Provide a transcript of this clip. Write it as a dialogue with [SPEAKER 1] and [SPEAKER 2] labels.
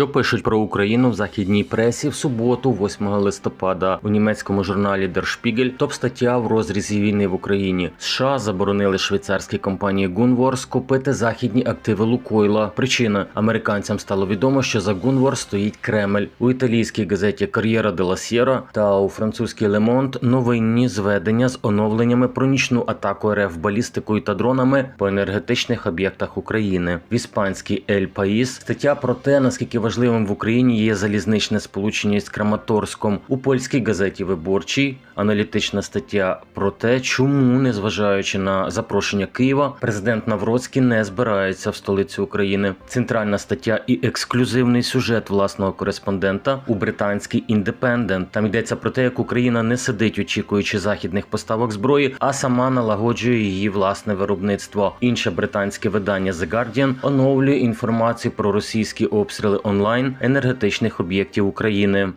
[SPEAKER 1] Що пишуть про Україну в західній пресі в суботу, 8 листопада, у німецькому журналі Der Spiegel топ стаття в розрізі війни в Україні. США заборонили швейцарській компанії Gunvor скупити західні активи Лукойла. Причина американцям стало відомо, що за Gunvor стоїть Кремль у італійській газеті Кар'єра де ла Сєра та у французькій Monde новинні зведення з оновленнями про нічну атаку РФ балістикою та дронами по енергетичних об'єктах України. В іспанській Ель Паїс стаття про те, наскільки важливим в Україні є залізничне сполучення із Краматорськом. У польській газеті Виборчій аналітична стаття про те, чому, незважаючи на запрошення Києва, президент Навроцький не збирається в столицю України. Центральна стаття і ексклюзивний сюжет власного кореспондента у британській Індепендент. Там йдеться про те, як Україна не сидить, очікуючи західних поставок зброї, а сама налагоджує її власне виробництво. Інше британське видання The Guardian оновлює інформацію про російські обстріли онлайн енергетичних об'єктів України.